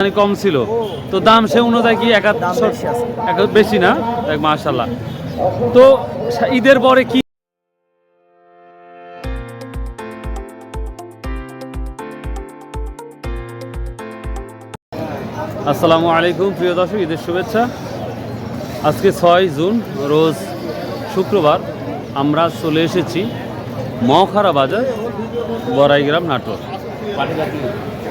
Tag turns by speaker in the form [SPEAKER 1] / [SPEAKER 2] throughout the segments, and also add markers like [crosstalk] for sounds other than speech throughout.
[SPEAKER 1] মানে কম ছিল। তো দাম সে অনুযায়ী কি একাত্তর
[SPEAKER 2] বেশি
[SPEAKER 1] না? মাশাল্লাহ তো ঈদের পরে কি আসসালামু আলাইকুম প্রিয় দর্শক ঈদের শুভেচ্ছা। আজকে ছয় জুন রোজ শুক্রবার আমরা চলে এসেছি মহাখারা বাজার বড়াইগ্রাম নাটোর।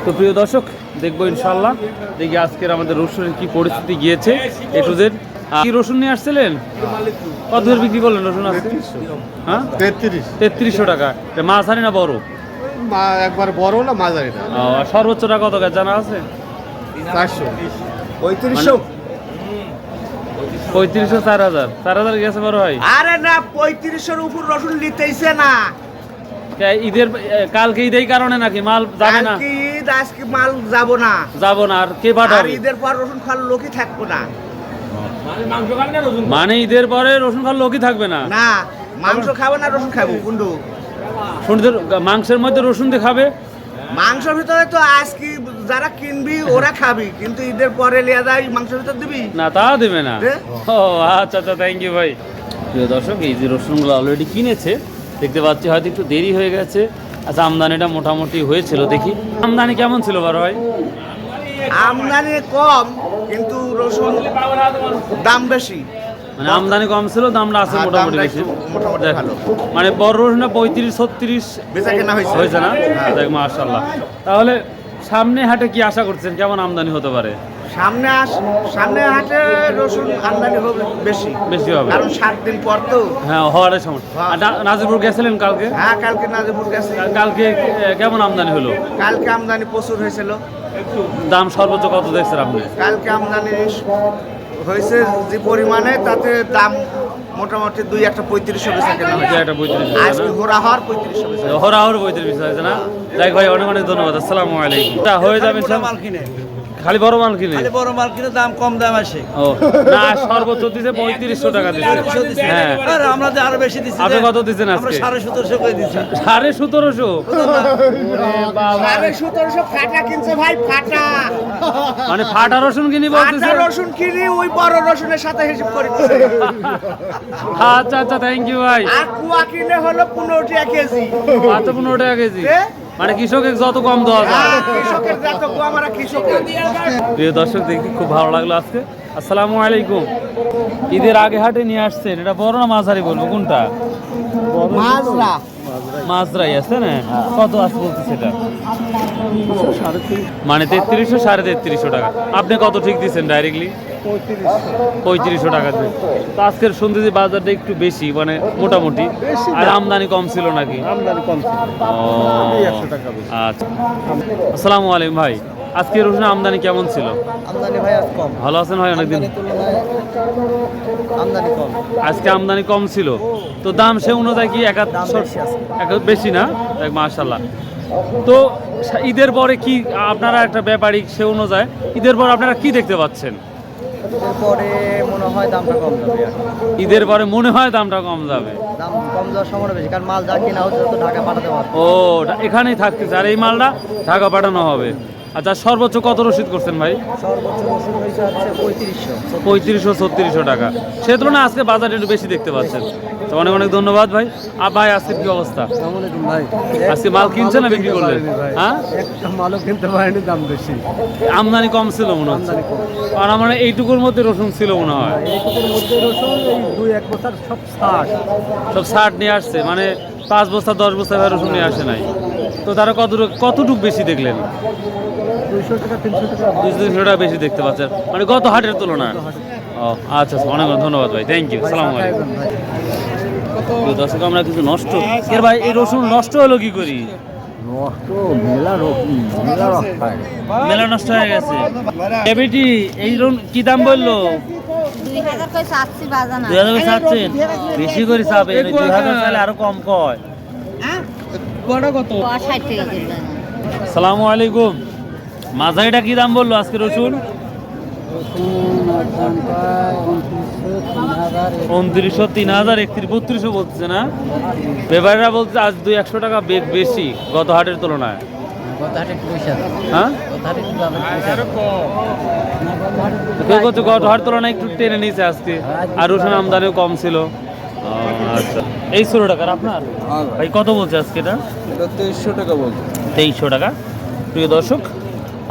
[SPEAKER 1] তো প্রিয় দর্শক দেখব ইনশাল্লাহ দেখি আজকের আমাদের রসুনের কি পরিস্থিতি গিয়েছে এ টু জেড কি রসুন নিয়ে আসছিলেন? কত ধরে বিক্রি করলেন রসুন আজকে? হ্যাঁ?
[SPEAKER 3] তেত্রিশ।
[SPEAKER 1] তেত্রিশশো টাকা। মাছ হানি না বড়?
[SPEAKER 3] একবার বড় না
[SPEAKER 1] ও, আর সর্বোচ্চটা কত জানা আছে?
[SPEAKER 3] চারশো।
[SPEAKER 2] পঁয়ত্রিশশো।
[SPEAKER 1] পঁয়ত্রিশশো চার হাজার। চার হাজার গেছে বড় ভাই।
[SPEAKER 2] আরে না পঁয়ত্রিশের উপর রসুন নিতেইছে না।
[SPEAKER 1] ঈদের কালকে ঈদের কারণে নাকি? মাল যাবে না?
[SPEAKER 2] ঈদ আজকে মাল যাব না।
[SPEAKER 1] যাব না আর কে
[SPEAKER 2] আর
[SPEAKER 1] পাঠাবে
[SPEAKER 2] ঈদের পর রসুন খাওয়ার লোকই থাকব না।
[SPEAKER 1] মানে ঈদের পরে রসুন খাওয়ার লোকই থাকবে না?
[SPEAKER 2] না মাংস খাব না রসুন খাব কুন্ডু।
[SPEAKER 1] শুনতে মাংসের মধ্যে রসুন দিয়ে খাবে?
[SPEAKER 2] মাংসের ভিতরে তো আজকে যারা কিনবি ওরা খাবি কিন্তু ঈদের পরে লিয়া যায় মাংসের ভিতর দিবি?
[SPEAKER 1] না তা দেবে না। ও আচ্ছা আচ্ছা থ্যাংক ইউ ভাই। প্রিয় দর্শক এই যে রসুনগুলো অলরেডি কিনেছে দেখতে পাচ্ছি হয়তো একটু দেরি হয়ে গেছে। আচ্ছা আমদানিটা মোটামুটি হয়েছিল দেখি। আমদানি কেমন ছিল বড় ভাই?
[SPEAKER 2] আমদানি কম কিন্তু রসুন দাম বেশি।
[SPEAKER 1] মানে আমদানি কম ছিল দামটা আছে মোটামুটি বেশি।
[SPEAKER 2] একটু মোটামুটি ভালো।
[SPEAKER 1] মানে বড় রসুনটা পঁয়ত্রিশ ছত্রিশ
[SPEAKER 2] বেচা কেনা হয়েছে।
[SPEAKER 1] হয়েছে না?
[SPEAKER 2] হ্যাঁ।
[SPEAKER 1] দেখ মাশাল্লাহ তাহলে সামনে হাটে কি আশা করছেন? কেমন আমদানি হতে পারে?
[SPEAKER 2] সামনে আস সামনে হাটে রসুন আমদানি হবে বেশি।
[SPEAKER 1] বেশি হবে।
[SPEAKER 2] কারণ সাত দিন পর তো।
[SPEAKER 1] হ্যাঁ হওয়ার সময়। আর না- নাজিরপুর গেছিলেন কালকে?
[SPEAKER 2] হ্যাঁ কালকে নাজিপুর গেছে।
[SPEAKER 1] কা- কালকে কেমন আমদানি হলো?
[SPEAKER 2] কালকে আমদানি প্রচুর হয়েছিল।
[SPEAKER 1] দাম সর্বোচ্চ কত দেখছেন আপনি?
[SPEAKER 2] কালকে আমদানি হয়েছে যে পরিমাণে তাতে দাম মোটামুটি দুই একটা পঁয়ত্রিশশো বেচা কেনা
[SPEAKER 1] দুই
[SPEAKER 2] হয়েছে
[SPEAKER 1] একটা পঁয়ত্রিশ
[SPEAKER 2] আজকে ঘোরা হওয়ার পঁয়ত্রিশশো বেচা
[SPEAKER 1] হরাহর পঁয়ত্রিশ হয়েছে না? যাই ভাই অনেক অনেক ধন্যবাদ। আসসালামু আলাইকুম। তা হয়ে যাবেন সব
[SPEAKER 4] মাল কিনে।
[SPEAKER 1] খালি বড় মাল কিনে।
[SPEAKER 4] খালি বড় মাল কিনে দাম কম দাম আসে।
[SPEAKER 1] ও না সর্বোচ্চ দিছে পঁয়ত্রিশশো টাকা দিচ্ছে হ্যাঁ।
[SPEAKER 4] আর আমরা যে আরও বেশি দিচ্ছি
[SPEAKER 1] আপনি কত
[SPEAKER 4] আমরা
[SPEAKER 1] আজকে?
[SPEAKER 4] সাড়ে সতেরোশো করে দিচ্ছি
[SPEAKER 1] সাড়ে সতেরোশো?
[SPEAKER 2] সাড়ে সতেরোশো ফাটা কিনছে ভাই ফাটা।
[SPEAKER 1] মানে ফাটা রসুন কিনি
[SPEAKER 2] ফাটা
[SPEAKER 1] বলতেছে?
[SPEAKER 2] রসুন কিনি ওই বড় রসুনের সাথে হিসাব করে
[SPEAKER 1] আচ্ছা আচ্ছা থ্যাংক ইউ ভাই।
[SPEAKER 2] আর কুয়া কিনে হলো পনেরো টাকা কেজি।
[SPEAKER 1] কত পনেরো টাকা কেজি? মানে কৃষকের যত কম দেওয়া যায়।
[SPEAKER 2] কৃষকের
[SPEAKER 1] প্রিয় দর্শক দেখি খুব ভালো লাগল আজকে। আসসালামু আলাইকুম। ঈদের আগে হাটে নিয়ে আসছেন। এটা বড় না মাঝারি বলব? কোনটা? মাঝরাই। আছে না? কত আছে মানে তেত্রিশশো সাড়ে তেত্রিশশো টাকা। আপনি কত ঠিক দিচ্ছেন ডাইরেক্টলি পঁয়ত্রিশশো। টাকা দিয়ে। তো আজকের শুনতেছি যে বাজারটা একটু বেশি মানে মোটামুটি। আর আমদানি কম ছিল নাকি?
[SPEAKER 3] আমদানি কম ছিল।
[SPEAKER 1] আচ্ছা। আসসালামু আলাইকুম ভাই। আজকে রসুন আমদানি কেমন ছিল?
[SPEAKER 4] আমদানি ভাই আজ কম।
[SPEAKER 1] ভালো আছেন ভাই অনেকদিন?
[SPEAKER 4] আমদানি কম।
[SPEAKER 1] আজকে আমদানি কম ছিল। তো দাম সে অনুযায়ী কি একাত্তর
[SPEAKER 4] বেশি
[SPEAKER 1] না? মাশাল্লাহ তো ঈদের পরে কি আপনারা একটা ব্যাপারিক সে অনুযায়ী ঈদের পর আপনারা কি দেখতে পাচ্ছেন?
[SPEAKER 4] এরপরে মনে হয় দামটা কম যাবে
[SPEAKER 1] ঈদের পরে মনে হয় দামটা কম যাবে?
[SPEAKER 4] দাম কম যাওয়ার সম্ভাবনা বেশি কারণ মাল যা কিনা হচ্ছে তো ঢাকা পাঠাতে পারবে।
[SPEAKER 1] ও এখানেই থাকতেছে আর এই মালটা ঢাকা পাঠানো হবে। আচ্ছা সর্বোচ্চ কত রসিদ করছেন ভাই?
[SPEAKER 4] পঁয়ত্রিশশো।
[SPEAKER 1] ছত্রিশশো টাকা। সে তুলনায় আজকে বাজারে একটু বেশি দেখতে পাচ্ছেন। তো অনেক অনেক ধন্যবাদ ভাই। আর ভাই আজকের কি অবস্থা?
[SPEAKER 4] ভাই।
[SPEAKER 1] আজকে মাল কিনছেন না বিক্রি করলেন? হ্যাঁ?
[SPEAKER 3] মালও কিনতে পারেনি দাম বেশি।
[SPEAKER 1] আমদানি কম ছিল মনে হচ্ছে। আর আমার এইটুকুর মধ্যে রসুন ছিল মনে হয়।
[SPEAKER 3] এইটুকুর মধ্যে রসুন দুই এক বছর সব ষাট
[SPEAKER 1] সব ষাট নিয়ে আসছে। মানে পাঁচ বস্তা দশ বস্তা রসুন নিয়ে আসে নাই। তো তারা কতটুকু কতটুকু বেশি দেখলেন?
[SPEAKER 3] দুইশো তিনশো টাকা
[SPEAKER 1] বেশি দেখতে পাচ্ছেন। মানে গত হাটের তুলনায়? ও আচ্ছা আচ্ছা অনেক অনেক ধন্যবাদ ভাই থ্যাংক ইউ সালাম আলাইকুম। দর্শক আমরা কিছু নষ্ট এর ভাই এই রসুন নষ্ট হলো কি করি?
[SPEAKER 3] নষ্ট মেলা মেলা
[SPEAKER 1] নষ্ট হয়ে গেছে। এই কি দাম বলল? বেশি করে চাপে দুই হাজার চাইলে আরও কম কয়।
[SPEAKER 5] করে বাজানা
[SPEAKER 1] সালামু আলাইকুম। মাঝারিটা কি দাম বলল আজকে রসুন? উনত্রিশশো তিন হাজার একত্রিশ বত্রিশশো বলছে না? ব্যাপারীরা বলছে আজ দুই একশো টাকা বেগ বেশি গত হাটের তুলনায়। হ্যাঁ? কেউ করছে গত তুলনায় একটু টেনে নিয়েছে আজকে। আর রসুন আমদানিও কম ছিল। আচ্ছা। এই ষোলো টাকার আপনার? ভাই কত বলছে আজকে এটা?
[SPEAKER 3] এটা তেইশশো টাকা বলছে।
[SPEAKER 1] তেইশশো টাকা। প্রিয় দর্শক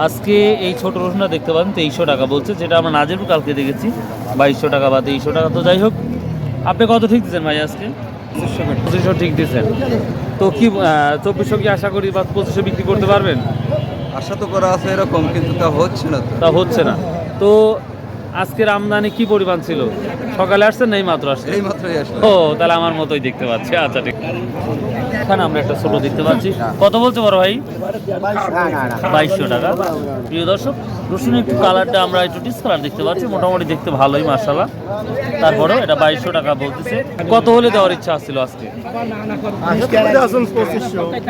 [SPEAKER 1] আজকে এই ছোট রসুনটা দেখতে পাবেন তেইশশো টাকা বলছে যেটা আমরা নাজেরপুর কালকে দেখেছি বাইশশো টাকা বা তেইশশো টাকা। তো যাই হোক আপনি কত ঠিক দিচ্ছেন ভাই আজকে? পঁচিশশো ঠিক দিচ্ছেন। তো কি চব্বিশশো কি আশা করি বা পঁচিশশো বিক্রি করতে পারবেন?
[SPEAKER 3] আশা তো করা আছে এরকম কিন্তু তা হচ্ছে না তা
[SPEAKER 1] হচ্ছে না। তো আজকের আমদানি কি পরিমাণ ছিল? সকালে আসছেন নাই মাত্র আসছেন
[SPEAKER 3] এই মাত্রই আসলে।
[SPEAKER 1] ও তাহলে আমার মতোই দেখতে পাচ্ছি। আচ্ছা ঠিক। এখানে আমরা একটা ছোট দেখতে পাচ্ছি। কত বলছে বড় ভাই? বাইশশো টাকা। প্রিয় দর্শক রসুনের একটু কালারটা আমরা একটু ডিসকালার দেখতে পাচ্ছি। মোটামুটি দেখতে ভালোই মার্শাল্লাহ তারপরেও এটা বাইশশো টাকা বলতেছে। কত হলে দেওয়ার ইচ্ছা আসছিল আজকে?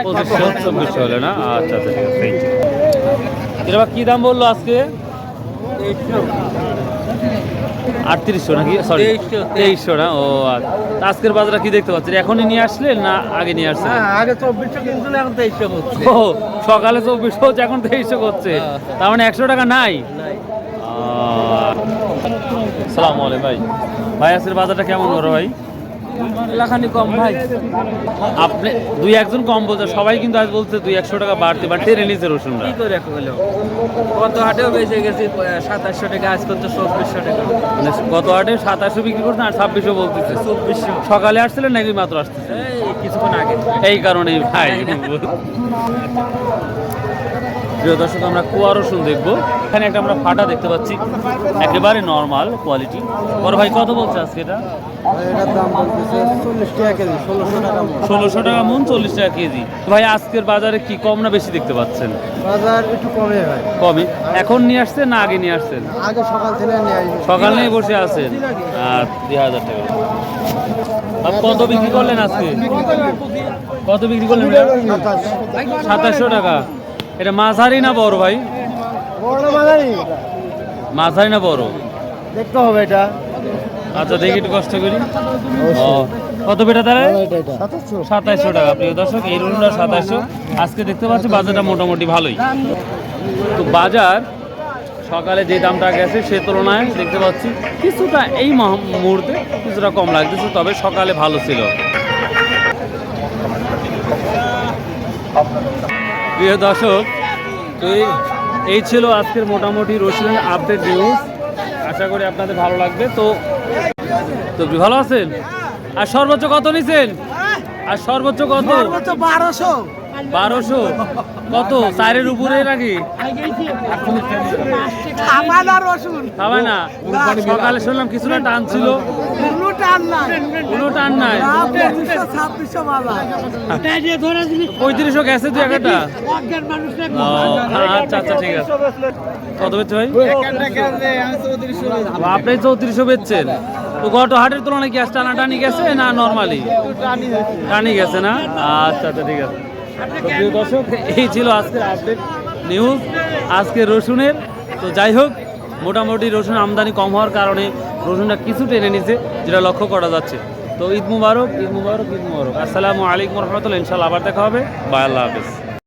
[SPEAKER 1] পঁচিশশো চব্বিশশো হলে না? আচ্ছা আচ্ছা ঠিক আছে। এটা কি দাম বলল আজকে? আটত্রিশশো নাকি? সরি তেইশশো না? ও আচ্ছা। আজকের বাজারে কি দেখতে পাচ্ছেন? এখনই নিয়ে আসলে না আগে নিয়ে আসলে
[SPEAKER 4] আগে চব্বিশশো কিনছিল এখন তেইশশো করছে।
[SPEAKER 1] ও সকালে চব্বিশশো হচ্ছে এখন তেইশশো করছে। তার মানে একশো টাকা নাই? সালামু আলাইকুম ভাই। ভাই আজকের বাজারটা কেমন করো ভাই?
[SPEAKER 4] লাখানি কম ভাই।
[SPEAKER 1] আপনি দুই একজন কম বলছে সবাই কিন্তু আজ বলছে দুই একশো টাকা বাড়তে বা টেনে নিচ্ছে রসুনটা
[SPEAKER 4] কি করে হলো? কত হাটেও বেঁচে গেছি সাতাশশো টাকা আজ করতে চব্বিশশো টাকা?
[SPEAKER 1] মানে গত হাটে সাতাশশো বিক্রি করছেন আর ছাব্বিশশো বলতেছে।
[SPEAKER 4] চব্বিশশো।
[SPEAKER 1] সকালে আসছিলেন নাকি মাত্র আসতেছে?
[SPEAKER 4] এই কিছুক্ষণ আগে।
[SPEAKER 1] এই কারণেই ভাই। [laughs] প্রিয় দর্শক আমরা কুয়া রসুন দেখব। এখানে একটা আমরা ফাটা দেখতে পাচ্ছি। একেবারে নর্মাল কোয়ালিটি বড় ভাই কত বলছে আজকে এটা?
[SPEAKER 3] ষোলোশো টাকা মন।
[SPEAKER 1] চল্লিশ টাকা কেজি। ভাই আজকের বাজারে কি কম না বেশি দেখতে পাচ্ছেন?
[SPEAKER 3] বাজার একটু কমে ভাই।
[SPEAKER 1] কমই এখন নিয়ে আসছেন না আগে নিয়ে আসছেন?
[SPEAKER 3] আগে সকাল থেকে নিয়ে
[SPEAKER 1] সকাল নিয়ে বসে আছেন? আর দুই হাজার টাকা কত বিক্রি করলেন আজকে? কত বিক্রি করলেন সাতাশশো টাকা। এটা মাঝারি না বড় ভাই?
[SPEAKER 3] বড়
[SPEAKER 1] মাঝারি? না বড়?
[SPEAKER 3] দেখতে হবে এটা।
[SPEAKER 1] আচ্ছা দেখি একটু কষ্ট করি। ও কত বেটা তাহলে সাতাইশশো টাকা প্রিয় দর্শক এই রুলটা সাতাইশশো আজকে দেখতে পাচ্ছি বাজারটা মোটামুটি ভালোই। তো বাজার সকালে যে দামটা গেছে সে তুলনায় দেখতে পাচ্ছি কিছুটা এই মুহূর্তে কিছুটা কম লাগতেছে তবে সকালে ভালো ছিল। প্রিয় দর্শক তো এই- ছিল আজকের মোটামুটি রসুনের আপডেট নিউজ আশা করি আপনাদের ভালো লাগবে। তো তো ভালো আছেন? আর সর্বোচ্চ কত নিছেন? আর সর্বোচ্চ কত?
[SPEAKER 3] বারোশো।
[SPEAKER 1] বারোশো? কত? চারের উপরে নাকি? খাবে না। সকালে শুনলাম কিছু না টান ছিল।
[SPEAKER 3] কোনো টান নাই।
[SPEAKER 1] পঁয়ত্রিশশো গেছে তুই একটা। আচ্ছা আচ্ছা ঠিক আছে। কত বেচছে ভাই? আপনি চৌত্রিশশো বেচছেন। তো গত হাটের তুলনায় গ্যাস টানা টানি গেছে না নর্মালি টানি গেছে না? আচ্ছা আচ্ছা ঠিক আছে। প্রিয় দর্শক এই ছিল আজকের আপডেট নিউজ আজকে রসুনের। তো যাই হোক মোটামুটি রসুন আমদানি কম হওয়ার কারণে রসুনটা কিছু টেনে নিছে, যেটা লক্ষ্য করা যাচ্ছে। তো ঈদ মুবারক ঈদ মুবারক ঈদ মুবারক। আসসালামু আলাইকুম রহমতুল্লাহ ইনশাল্লাহ আবার দেখা হবে। বাই, আল্লাহ হাফিজ।